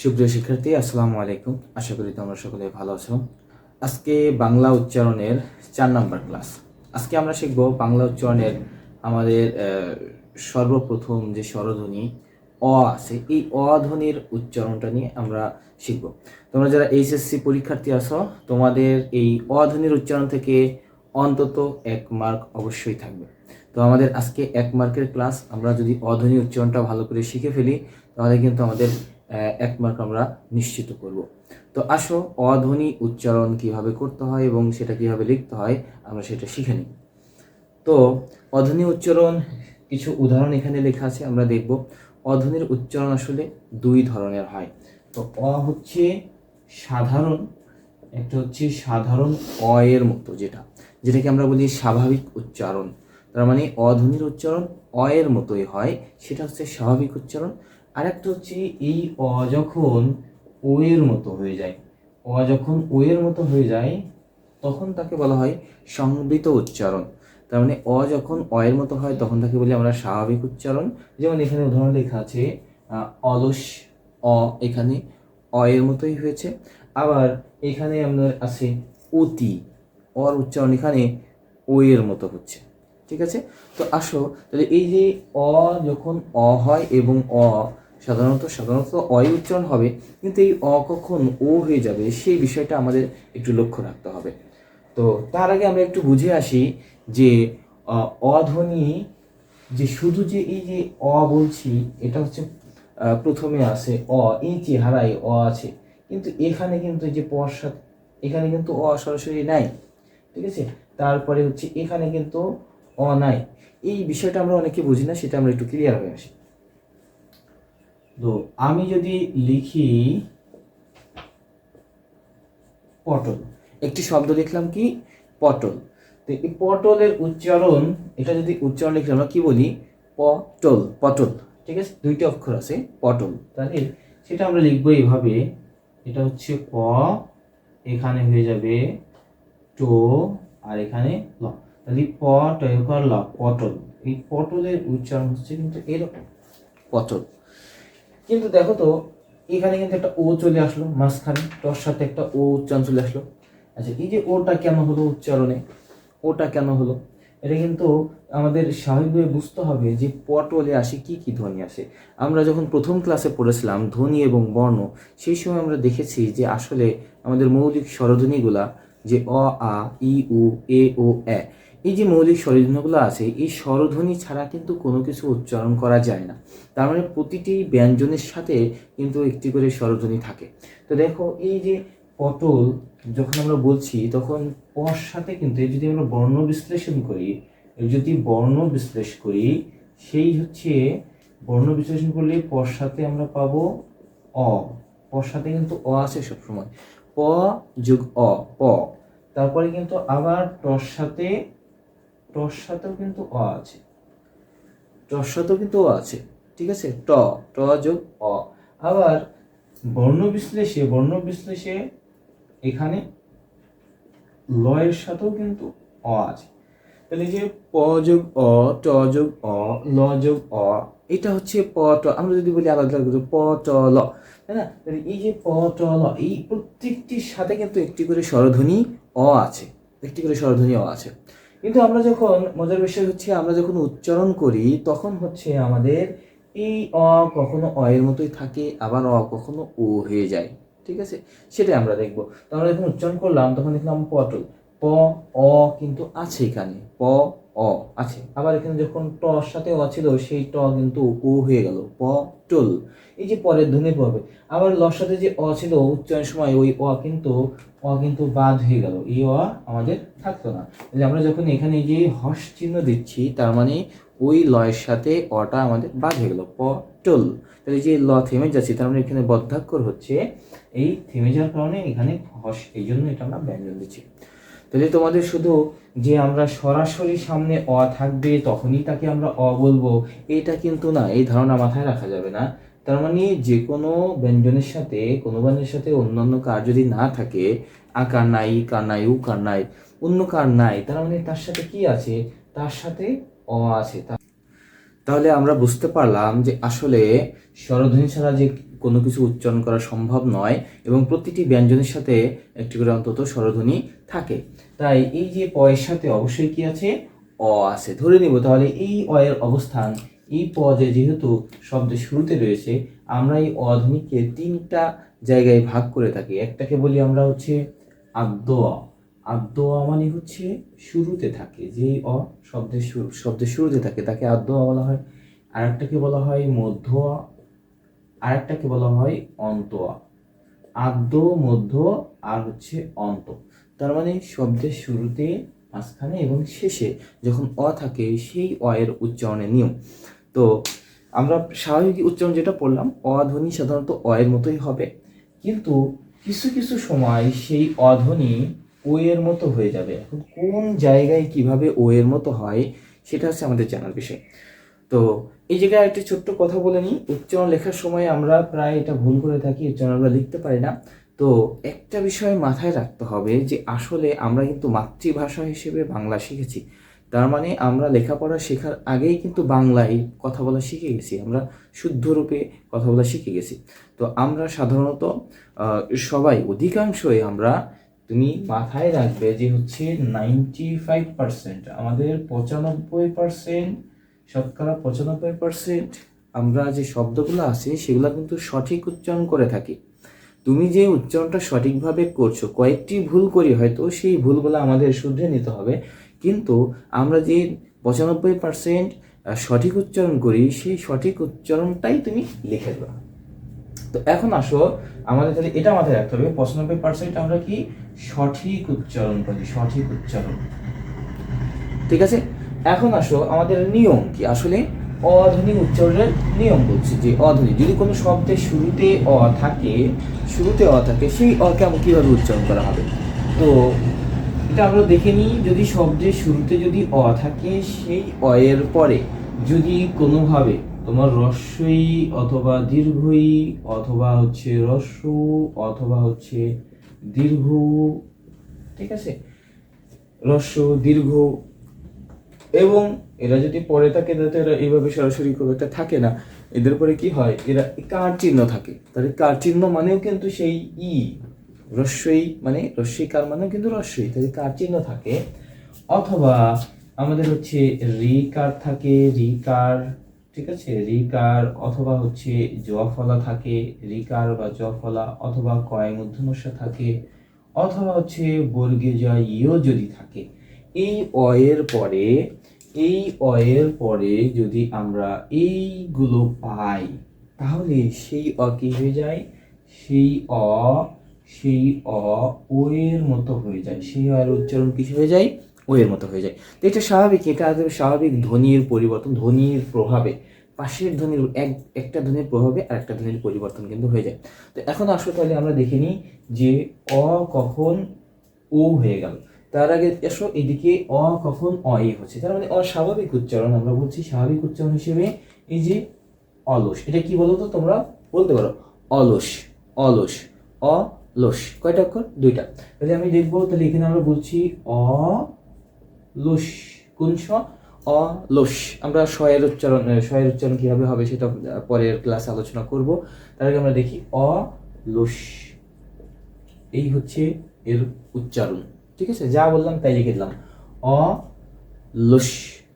সুপ্রিয় শিক্ষার্থী, আসসালামু আলাইকুম। আশা করি তোমরা সকলে ভালো আছো। আজকে বাংলা উচ্চারণের চার নাম্বার ক্লাস। আজকে আমরা শিখব বাংলা উচ্চারণের আমাদের সর্বপ্রথম যে স্বরধ্বনি, অ আছে। এই অ ধ্বনির উচ্চারণটা নিয়ে আমরা শিখব। তোমরা যারা এইচএসসি পরীক্ষার্থী আছো, তোমাদের এই অ ধ্বনির উচ্চারণ থেকে অন্তত এক মার্ক অবশ্যই থাকবে। তো আমাদের আজকে এক মার্কের ক্লাস। আমরা যদি অধ্বনি উচ্চারণটা ভালো করে শিখে ফেলি, তাহলে কিন্তু আমাদের আহ, এক মার্ক আমরা নিশ্চিত করব। তো আসো অধ্বনি উচ্চারণ কীভাবে করতে হয় এবং সেটা কীভাবে লিখতে হয় আমরা সেটা শিখে নিই। তো অধ্বনি উচ্চারণ কিছু উদাহরণ এখানে লেখা আছে আমরা দেখব। অধ্বনির উচ্চারণ আসলে দুই ধরনের হয়। তো অ হচ্ছে সাধারণ একটা হচ্ছে সাধারণ অ এর মতো যেটা যেটাকে আমরা বলি স্বাভাবিক উচ্চারণ। তার মানে অধ্বনির উচ্চারণ অ এর মতোই হয় সেটা হচ্ছে স্বাভাবিক উচ্চারণ। আর একটা হচ্ছে এই অ যখন ও এর মতো হয়ে যায়, অ যখন ও এর মতো হয়ে যায়, তখন তাকে বলা হয় সংবৃত উচ্চারণ। তার মানে অ যখন অ এর মতো হয়, তখন তাকে বলি আমরা স্বাভাবিক উচ্চারণ। যেমন এখানে উদাহরণ লেখা আছে অলস, অ এখানে অ এর মতোই হয়েছে। আবার এখানে আমাদের আছে অতি, অর উচ্চারণ এখানে ও এর মতো হচ্ছে। ঠিক আছে? তো আসো, তাহলে এই যে অ যখন অ হয় এবং অ সাধারণত সাধারণত অয় উচ্চারণ হবে, কিন্তু এই অ কখন ও হয়ে যাবে সেই বিষয়টা আমাদের একটু লক্ষ্য রাখতে হবে। তো তার আগে আমরা একটু বুঝে আসি যে অধ্বনি যে শুধু যে এই যে অ বলছি, এটা হচ্ছে প্রথমে আছে অ, এই চেহারায় অ আছে। কিন্তু এখানে কিন্তু এই যে সাথে এখানে কিন্তু অ সরাসরি নাই, ঠিক আছে? তারপরে হচ্ছে এখানে কিন্তু অ নাই। এই বিষয়টা আমরা অনেকে বুঝি না, সেটা আমরা একটু ক্লিয়ার হয়ে আসি। তো আমি যদি লিখি পটল, একটি শব্দ লিখলাম কি? পটল। তো এই পটলের উচ্চারণ, এটা যদি উচ্চারণ লিখলে আমরা কি বলি? পটল পটল। ঠিক আছে? দুইটি অক্ষর আছে, পটল। তাহলে সেটা আমরা লিখব এইভাবে এটা হচ্ছে প, এখানে হয়ে যাবে টো, আর এখানে ল। তাহলে প টয়কর ল, পটল। এই পটলের উচ্চারণ হচ্ছে কিন্তু এরকম। পটল। কিন্তু দেখো তো, এখানে কিন্তু একটা ও চলে আসলো মাঝখানে তোর সাথে একটা ও উচ্চারণ চলে আসলো। আচ্ছা এই যে ওটা কেন হলো উচ্চারণে? ওটা কেন হলো? এটা কিন্তু আমাদের স্বাভাবিকভাবে বুঝতে হবে যে পটলে আসে কি কি ধ্বনি আসে। আমরা যখন প্রথম ক্লাসে পড়েছিলাম, ধ্বনি এবং বর্ণ, সেই সময় আমরা দেখেছি যে আসলে আমাদের মৌলিক স্বরধ্বনিগুলা যে অ, আ, ই, উ, এ, ও, এ এই যে মৌলিক স্বরধ্বনিগুলো আছে, এই স্বরধ্বনি ছাড়া কিন্তু কোনো কিছু উচ্চারণ করা যায় না। তার মানে প্রতিটি ব্যঞ্জনের সাথে কিন্তু একটি করে স্বরধ্বনি থাকে। তো দেখো, এই যে পটল যখন আমরা বলছি, তখন পর সাথে কিন্তু যদি আমরা বর্ণ বিশ্লেষণ করি যদি বর্ণ বিশ্লেষ করি, সেই হচ্ছে বর্ণ বিশ্লেষণ করলে পর সাথে আমরা পাবো অ। পর সাথে কিন্তু অ আছে সবসময়। প যোগ অ, প। তারপরে কিন্তু আবার টর সাথে টর সাথেও কিন্তু অ আছে। টর সাথেও কিন্তু অ আছে, ঠিক আছে? ট ট যোগ অ। আবার বর্ণ বিশ্লেষে বর্ণ বিশ্লেষে এখানে লয়ের সাথেও কিন্তু অ আছে। তাহলে যে প যোগ অ, ট যোগ অ, ল যোগ অ, এটা হচ্ছে প, ট। আমরা যদি বলি আলাদা আলাদা প, ট, ল, তাই না? তাহলে এই যে প, ট, ল, এই প্রত্যেকটির সাথে কিন্তু একটি করে স্বরধ্বনি অ আছে, একটি করে স্বরধ্বনি অ আছে। কিন্তু আমরা যখন মজার বিষয় হচ্ছে, আমরা যখন উচ্চারণ করি, তখন হচ্ছে আমাদের এই অ কখনো অ এর মতোই থাকে, আবার অ কখনো ও হয়ে যায়। ঠিক আছে? সেটাই আমরা দেখব। তো আমরা যখন উচ্চারণ করলাম, তখন দেখলাম পটল। প, অ কিন্তু আছে এখানে। প অ, আছে। আবার এখানে যখন ট সাথে অ ছিল, সেই ট কিন্তু ও হয়ে গেল। প, টল। এই যে পরের ধ্বনি পড়বে। আবার লর সাথে যে অ ছিল, উচ্চারণের সময় ওই অ কিন্তু অ কিন্তু বাদ হয়ে গেল। এই অ আমাদের থাকতো না। তাহলে আমরা যখন এখানে যে হস চিহ্ন দিচ্ছি, তার মানে ওই লয়ের সাথে অটা আমাদের বাদ হয়ে গেল। প, টল। তাহলে যে ল থেমে যাচ্ছে, তার মানে এখানে বদ্ধাক্ষর হচ্ছে, এই থেমে যাওয়ার কারণে এখানে হস, এই জন্য এটা আমরা ব্যঞ্জন দিচ্ছি। তাহলে তোমাদের শুধু যে আমরা সরাসরি সামনে অ থাকবে তখনই তাকে আমরা অ বলব, এটা কিন্তু না, এই ধারণা মাথায় রাখা যাবে না। তার মানে যে কোনো ব্যঞ্জনের সাথে, কোনো ব্যঞ্জনের সাথে অন্যান্য কার যদি না থাকে আকার নাই কার নাই, উ কার নাই, অন্য কার নাই, তার মানে তার সাথে কি আছে? তার সাথে অ আছে। তাহলে আমরা বুঝতে পারলাম যে আসলে স্বরধ্বনি ছাড়া যে কোনো কিছু উচ্চারণ করা সম্ভব নয় এবং প্রতিটি ব্যঞ্জনের সাথে একটি করে অন্তত স্বরধ্বনি থাকে। তাই এই যে প এর সাথে অবশ্যই কি আছে? অ আছে। ধরে নিব তাহলে এই অ এর অবস্থান এই প যে যেহেতু শব্দের শুরুতে রয়েছে আমরা এই অধ্বনিকে তিনটা জায়গায় ভাগ করে থাকি। একটাকে বলি আমরা হচ্ছে। আদ্য অ। মানে হচ্ছে শুরুতে থাকে। যে অ শব্দের শুরু শব্দের শুরুতে থাকে তাকে আদ্য অ বলা হয়। আরেকটাকে বলা হয় মধ্য অ, আরেকটাকে বলা হয় অন্ত অ। আদ্য মধ্য আর হচ্ছে অন্ত। তার মানে শব্দের শুরুতে, মাঝখানে এবং শেষে যখন অ থাকে, সেই অ এর উচ্চারণের নিয়ম। তো আমরা স্বাভাবিক উচ্চারণ যেটা পড়লাম অ ধ্বনি সাধারণত অ এর মতোই হবে। কিন্তু কিছু কিছু সময় সেই অধ্বনি ও এর মতো হয়ে যাবে। এখন কোন জায়গায় কীভাবে ও এর মতো হয়, সেটা হচ্ছে আমাদের জানার বিষয়। তো এই জায়গায় একটা ছোট্ট কথা বলে নিই। উচ্চারণ লেখার সময় আমরা প্রায় এটা ভুল করে থাকি উচ্চারণ আমরা লিখতে পারি না। তো একটা বিষয় মাথায় রাখতে হবে যে আসলে আমরা কিন্তু মাতৃভাষা হিসেবে বাংলা শিখেছি। তার মানে আমরা লেখাপড়া শেখার আগেই কিন্তু বাংলায় কথা বলা শিখে গেছি। আমরা শুদ্ধ রূপে কথা বলা শিখে গেছি। তো আমরা সাধারণত সবাই অধিকাংশই আমরা, তুমি মাথায় রাখবে যে হচ্ছে নাইনটি ফাইভ পার্সেন্ট আমাদের পঁচানব্বই পার্সেন্ট শতকরা পঁচানব্বই পার্সেন্ট আমরা যে শব্দগুলো আছে সেগুলো কিন্তু সঠিক উচ্চারণ করে থাকি। তুমি যে উচ্চারণটা সঠিকভাবে করছ, কয়েকটি ভুল করি হয়তো সেই ভুলগুলো আমাদের শুধরে নিতে হবে। কিন্তু আমরা যে পঁচানব্বই পার্সেন্ট সঠিক উচ্চারণ করি, সেই সঠিক উচ্চারণটাই তুমি লিখে দেবা তো এখন আসো, আমাদের তাহলে এটা মাথায় রাখতে হবে, পঁচানব্বই পার্সেন্ট আমরা কি সঠিক উচ্চারণ করি, সঠিক উচ্চারণ। ঠিক আছে? এখন আসো, আমাদের নিয়ম কি? আসলে অধ্বনিক উচ্চারণের নিয়ম বলছি যে অধ্বনি যদি কোনো শব্দের শুরুতে অ থাকে, শুরুতে অ থাকে, সেই অ কেমন কীভাবে উচ্চারণ করা হবে? তো এটা আমরা দেখে নিই, যদি শব্দের শুরুতে যদি অ থাকে, সেই অ এর পরে যদি কোনোভাবে তোমার রস্যই অথবা দীর্ঘই অথবা হচ্ছে রস্য অথবা হচ্ছে দীর্ঘ, ঠিক আছে? রস্য, দীর্ঘ এবং এরা যদি পরে থাকে তাতে এরা এইভাবে সরাসরি খুব একটা থাকে না। এদের পরে কি হয়? এরা কার চিহ্ন থাকে? তাহলে কার চিহ্ন মানেও কিন্তু সেই ই, রস্যই মানে রস্যই কার মানেও কিন্তু রস্যই। তাহলে কার চিহ্ন থাকে? অথবা আমাদের হচ্ছে রি কার থাকে, রি কার, ঠিক আছে? রি কার অথবা হচ্ছে জফলা থাকে, রি কার বা জফলা অথবা কয় মধ্যমস্যা থাকে, অথবা হচ্ছে বর্গে জয় ইও যদি থাকে। এই অয়ের পরে এই অয়ের পরে যদি আমরা এইগুলো পাই, তাহলে সেই অ কি হয়ে যায়? সেই অ সেই অ, ও এর মতো হয়ে যায়। সেই অয়ের উচ্চারণ কি হয়ে যায়? ও এর মতো হয়ে যায়। তো এটা স্বাভাবিক এটা স্বাভাবিক ধ্বনির পরিবর্তন, ধ্বনির প্রভাবে। পাশের ধ্বনির এক, একটা ধ্বনির প্রভাবে আর একটা ধ্বনির পরিবর্তন কিন্তু হয়ে যায়। তো এখন আসলে তাহলে আমরা দেখে নিই যে অ কখন ও হয়ে গেল। তার আগে এসো, এদিকে অ কখন অ, এ হচ্ছে। তার মানে অস্বাভাবিক উচ্চারণ আমরা বলছি স্বাভাবিক উচ্চারণ হিসেবে। এই যে অলস, এটা কি বলো তো তোমরা? বলতে পারো। অলস অলস অলস। কয়টা অক্ষর? দুইটা। তাহলে আমি দেখব, তাহলে এখানে আমরা বলছি অ লুস কোন স? অলস। আমরা শয়ের উচ্চারণ শয়ের উচ্চারণ কীভাবে হবে সেটা পরের ক্লাসে আলোচনা করব। তার আগে আমরা দেখি, অলস। এই হচ্ছে এর উচ্চারণ। ঠিক আছে? যা বললাম তাই লিখে দিলাম। অ লস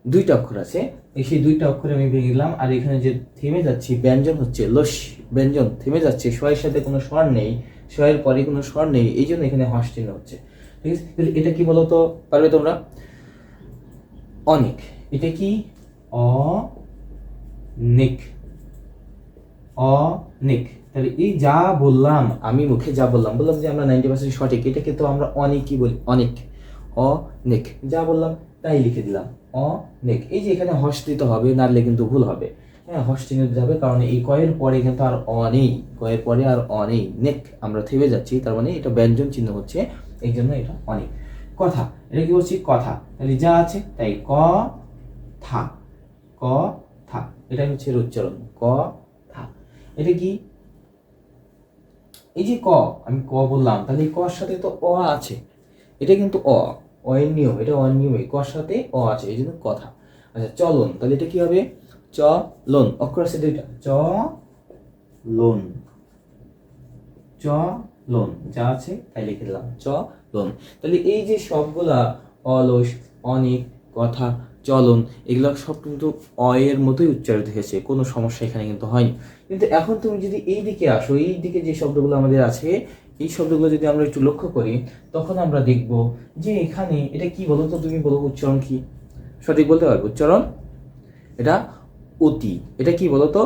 দুইটা অক্ষর আছে। এই সেই দুইটা অক্ষরে আমি ভেঙে দিলাম। আর এখানে যে থেমে যাচ্ছি, ব্যঞ্জন হচ্ছে লস ব্যঞ্জন থেমে যাচ্ছে। স্বয়ের সাথে কোনো স্বর নেই স্বয়ের পরে কোনো স্বর নেই, এই জন্য এখানে চিহ্ন হচ্ছে। ঠিক আছে? তাহলে এটা কি বলতো? পারবে তোমরা? অনেক। এটা কি? অ, নিক। অনেক তাহলে এই যা বললাম, আমি মুখে যা বললাম বললাম যে আমরা নাইনটি পার্সেন্ট সঠিক, এটাকে তো আমরা অনেকই বলি, অনেক। অনেক। যা বললাম, তাই লিখে দিলাম, অনেক। এই যে এখানে হস দিতে হবে নাহলে কিন্তু ভুল হবে। হ্যাঁ হস চিহ্ন দিতে হবে কারণ এই কয়ের পরে কিন্তু আর অ নেই কয়ের পরে আর অ নেই নেক, আমরা থেমে যাচ্ছি, তার মানে এটা ব্যঞ্জন চিহ্ন হচ্ছে, এই জন্য এটা অনেক। কথা, এটা কি বলছি? কথা। তাহলে যা আছে, তাই ক, থা। ক, থা। এটা হচ্ছে উচ্চারণ, ক, থা। এটা কি? এই যে ক, আমি ক বললাম, তাহলে এই কর সাথে তো অ আছে। এটা কিন্তু অ অ এর নিয়ম, এটা অ এর নিয়মে কর সাথে অ আছে, এই জন্য কথা। আচ্ছা চলন, তাহলে এটা কি হবে? চ লোন অক্ষর আছে দুইটা। চ লোন চ লোন যা আছে তাই লিখে দিলাম চ লোন তাহলে এই যে সবগুলা অলস, অনেক, কথা চলন এগুলো সব কিন্তু অয়ের মতোই উচ্চারিত হয়েছে, কোনো সমস্যা এখানে কিন্তু হয়নি। কিন্তু এখন তুমি যদি এই দিকে আসো, এই দিকে যে শব্দগুলো আমাদের আছে, এই শব্দগুলো যদি আমরা একটু লক্ষ্য করি, তখন আমরা দেখব যে এখানে এটা কি বলো তো তুমি বলো, উচ্চারণ কি? সঠিক বলতে পারবে? উচ্চারণ? এটা অতি। এটা কি বলো তো?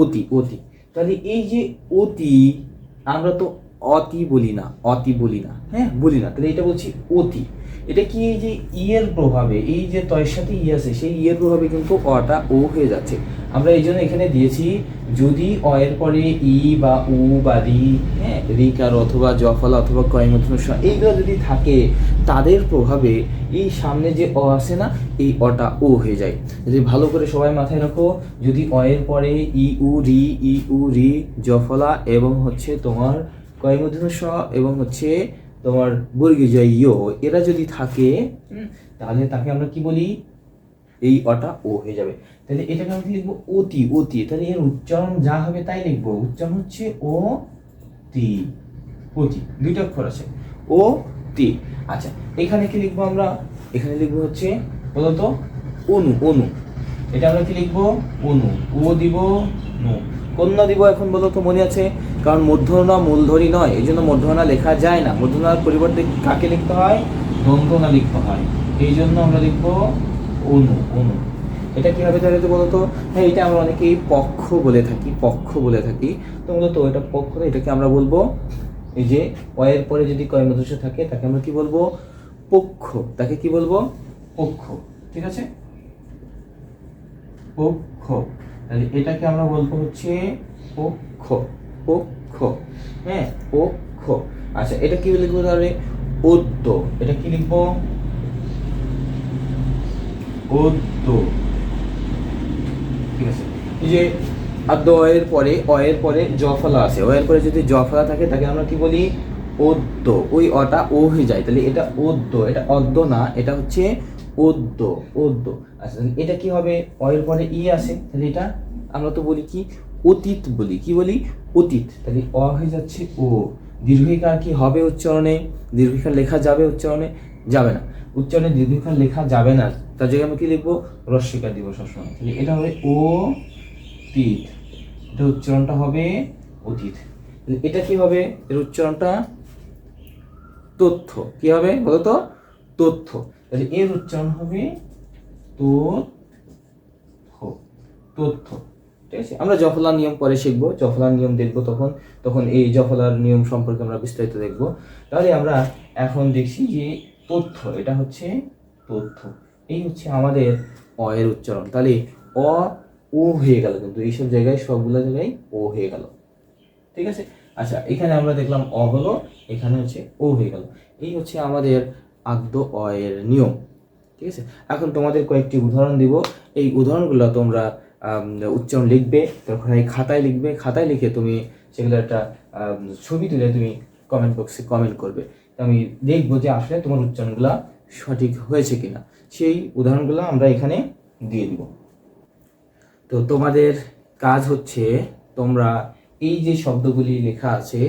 অতি অতি। তাহলে এই যে অতি, আমরা তো অতি বলি না, অতি বলি না। হ্যাঁ বলি না। তাহলে এটা বলছি অতি। এটা কি এই যে ইয়ের প্রভাবে, এই যে তয়ের সাথে ই আছে, সেই ইয়ের প্রভাবে কিন্তু অটা ও হয়ে যাচ্ছে। আমরা এই জন্য এখানে দিয়েছি, যদি অ এর পরে ই বা উ বা রি হ্যাঁ রিকার অথবা জফলা অথবা কয়মথন এইগুলো যদি থাকে, তাদের প্রভাবে এই সামনে যে অ আছে না, এই অটা ও হয়ে যায়। যদি ভালো করে সবাই মাথায় রাখো, যদি অ এর পরে ই উ রি, ই উ রি, জফলা এবং হচ্ছে তোমার কয়মথন স এবং হচ্ছে তোমার বর্গীয় জয় এরা যদি থাকে তাহলে তাকে আমরা কি বলি? এই অটা ও হয়ে যাবে। তাহলে এটাকে আমরা কি লিখব? অতি অতি। তাহলে এর উচ্চারণ যা হবে তাই লিখব। উচ্চারণ হচ্ছে ও তি অতি দুইটা অক্ষর আছে। ও তি আচ্ছা এখানে কি লিখব আমরা? এখানে লিখব হচ্ছে বলতো অনু অনু। এটা আমরা কি লিখব? অনু। ও দিব নু। কন্যা দিব এখন বলো তো মনে আছে? কারণ মধ্যনা মূলধরি নয়, এই জন্য মধ্যনা লেখা যায় না। মধ্যনার পরিবর্তে কাকে লিখতে হয়? দন্তনা লিখতে হয়। এই জন্য আমরা লিখব অনু অনু। এটা কি হবে তাহলে তো বলতো? হ্যাঁ এটা আমরা অনেকেই পক্ষ বলে থাকি, পক্ষ বলে থাকি। তো মূলত এটা পক্ষ, এটাকে আমরা বলব এই যে অয়ের পরে যদি কয় মধ্যে থাকে, তাকে আমরা কি বলব? পক্ষ। তাকে কি বলব? পক্ষ। ঠিক আছে? পক্ষ। তাহলে এটাকে আমরা বলব হচ্ছে পক্ষ। পক্ষ। হ্যাঁ পক্ষ। আচ্ছা এটা কি লিখব তাহলে? ওদ্য এটা কি লিখব? ওদ্য ঠিক আছে। এই যে আদ্য অয়ের পরে অয়ের পরে জফলা আছে। অয়ের পরে যদি জফলা থাকে, তাকে আমরা কি বলি? ওদ্য ওই অটা ও হয়ে যায়। তাহলে এটা ওদ্য এটা অদ্য না, এটা হচ্ছে ওদ্য ওদ্য আচ্ছা এটা কি হবে? অয়ের পরে ই আছে তাহলে এটা আমরা তো বলি কি? অতীত বলি। কি বলি? অতীত। তাহলে অ হয়ে যাচ্ছে ও। দীর্ঘিকার কি হবে উচ্চারণে? দীর্ঘিকার লেখা যাবে উচ্চারণে? যাবে না। উচ্চারণে দীর্ঘিকার লেখা যাবে না। তার জায়গায় আমি কি লিখব? রস্বীকার দিব সবসময়। তাহলে এটা হবে ও তীত এটা উচ্চারণটা হবে অতীত। এটা কি হবে? এর উচ্চারণটা তথ্য। কি হবে? বলো তো তথ্য। তাহলে এর উচ্চারণ হবে তথ্য। তথ্য। ঠিক আছে আমরা জফলার নিয়ম পরে শিখব জফলার নিয়ম দেখব তখন তখন এই জফলার নিয়ম সম্পর্কে আমরা বিস্তারিত দেখব। তাহলে আমরা এখন দেখছি যে তথ্য, এটা হচ্ছে তথ্য, এই হচ্ছে আমাদের অ এর উচ্চারণ। তাহলে অ, ও হয়ে গেল কিন্তু, এইসব জায়গায় সবগুলো জায়গায় ও হয়ে গেল। ঠিক আছে? আচ্ছা এখানে আমরা দেখলাম অ হলো, এখানে হচ্ছে ও হয়ে গেল। এই হচ্ছে আমাদের আদ্য অ এর নিয়ম। ঠিক আছে? এখন তোমাদের কয়েকটি উদাহরণ দিব। এই উদাহরণগুলো তোমরা উচ্চারণ লিখবে, তখন এই খাতায় লিখবে, খাতায় লিখে তুমি সেগুলো একটা ছবি তুলে তুমি কমেন্ট বক্সে কমেন্ট করবে। তো আমি দেখব যে আসলে তোমার উচ্চারণগুলো সঠিক হয়েছে কিনা। সেই উদাহরণগুলো আমরা এখানে দিয়ে দিব। তো তোমাদের কাজ হচ্ছে তোমরা এই যে শব্দগুলি লেখা আছে,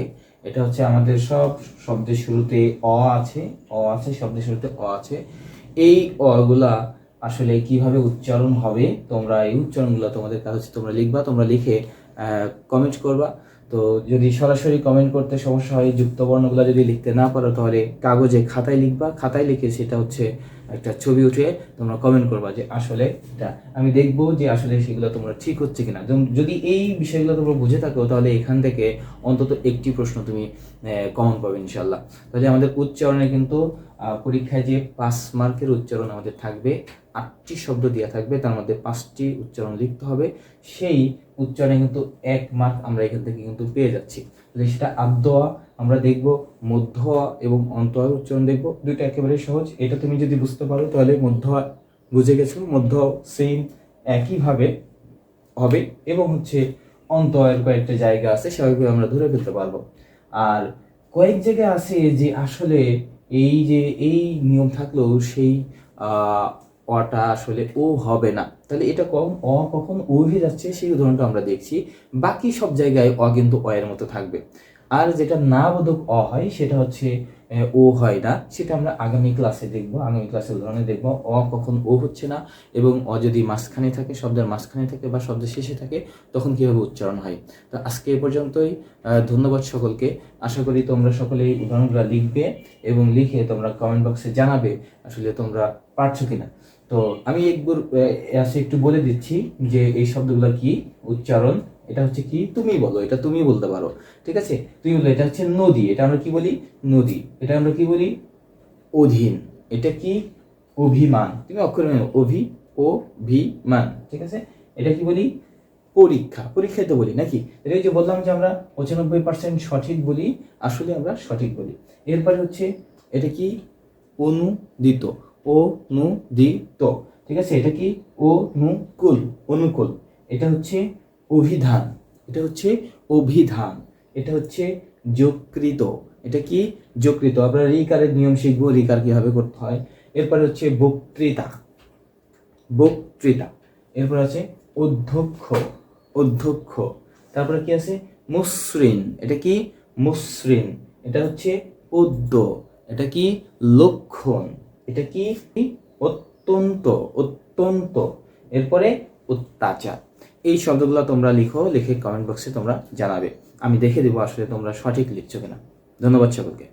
এটা হচ্ছে আমাদের সব শব্দের শুরুতে অ আছে অ আছে, শব্দের শুরুতে অ আছে। এই অগুলা আসলে কীভাবে উচ্চারণ হবে, তোমরা এই উচ্চারণগুলো তোমাদের কাছে তোমরা লিখবা, তোমরা লিখে কমেন্ট করবা। তো যদি সরাসরি কমেন্ট করতে সমস্যা হয় যুক্ত বর্ণগুলো যদি লিখতে না পারো, তাহলে কাগজে খাতায় লিখবা। খাতায় লিখে সেটা হচ্ছে একটা ছবি উঠে তোমরা কমেন্ট করবা যে আসলে এটা আমি দেখব যে আসলে সেগুলো তোমরা ঠিক হচ্ছে কিনা। যদি এই বিষয়গুলো তোমরা বুঝে থাকো, তাহলে এখান থেকে অন্তত একটি প্রশ্ন তুমি কমন পাবে ইনশাল্লাহ তাহলে আমাদের উচ্চারণে কিন্তু পরীক্ষায় যে পাঁচ মার্কের উচ্চারণ আমাদের থাকবে আটটি শব্দ দেওয়া থাকবে, তার মধ্যে পাঁচটি উচ্চারণ লিখতে হবে। সেই উচ্চারণে কিন্তু এক মার্ক আমরা এখান থেকে কিন্তু পেয়ে যাচ্ছি। তাহলে সেটা আদ্য আমরা দেখব মধ্য এবং অন্ত আ উচ্চারণ দেখব। দুইটা একেবারে সহজ। এটা তুমি যদি বুঝতে পারো, তাহলে মধ্য বুঝে গেছো। মধ্য সেম, একইভাবে হবে এবং হচ্ছে অন্ত কয়েকটা জায়গা আছে, সেগুলো আমরা ধরে ফেলতে পারব। আর কয়েক জায়গায় আছে যে আসলে এই যে, এই নিয়ম থাকলেও সেই অটা আসলে ও হবে না। তাহলে এটা কম, অ কখন ও হয়ে যাচ্ছে সেই উদাহরণটা আমরা দেখছি। বাকি সব জায়গায় অ কিন্তু অ এর মতো থাকবে। আর যেটা না বোধক অ হয় সেটা হচ্ছে ও হয় না। সেটা আমরা আগামী ক্লাসে দেখব, আগামী ক্লাসের উদাহরণে দেখব। অ কখন ও হচ্ছে না এবং অ যদি মাঝখানে থাকে, শব্দের মাঝখানে থাকে বা শব্দের শেষে থাকে, তখন কীভাবে উচ্চারণ হয়? তো আজকে এ পর্যন্তই। ধন্যবাদ সকলকে। আশা করি তোমরা সকলে এই উদাহরণগুলো লিখবে এবং লিখে তোমরা কমেন্ট বক্সে জানাবে আসলে তোমরা পারছ কিনা। তো আমি একবার আছে একটু বলে দিচ্ছি যে এই শব্দগুলো কি? উচ্চারণ, এটা হচ্ছে কি? তুমি বলো, এটা তুমি বলতে পারো, ঠিক আছে? তুমি বলো এটা হচ্ছে নদী, এটা আমরা কি বলি? নদী, এটা আমরা কি বলি? অধীন, এটা কি? অভিমান, তুমি অক্ষর অভি ও ভি মান ঠিক আছে? এটা কি বলি? পরীক্ষা, পরীক্ষায় তো বলি, নাকি? এটা যে বললাম যে আমরা পঁচানব্বই পার্সেন্ট সঠিক বলি, আসলে আমরা সঠিক বলি। এরপরে হচ্ছে, এটা কি? অনুদিত অনুদিত ঠিক আছে? এটা কি? অনুকূল অনুকূল। এটা হচ্ছে অভিধান। এটা হচ্ছে অভিধান। এটা হচ্ছে যকৃত। এটা কি? যকৃত। আমরা রিকারের নিয়ম শিখব, রিকার কীভাবে করতে হয়। এরপরে হচ্ছে বক্তৃতা। বক্তৃতা। এরপর আছে অধ্যক্ষ। অধ্যক্ষ। তারপরে কি আছে? মসৃণ। এটা কি? মসৃণ। এটা হচ্ছে পদ্য। এটা কি? লক্ষণ। এটা কি? অত্যন্ত অত্যন্ত। এরপরে অত্যাচার। এই শব্দগুলো তোমরা লিখো, লিখে কমেন্ট বক্সে তোমরা জানাবে। আমি দেখে দেবো আসলে তোমরা সঠিক লিখছো কিনা। ধন্যবাদ সকলকে।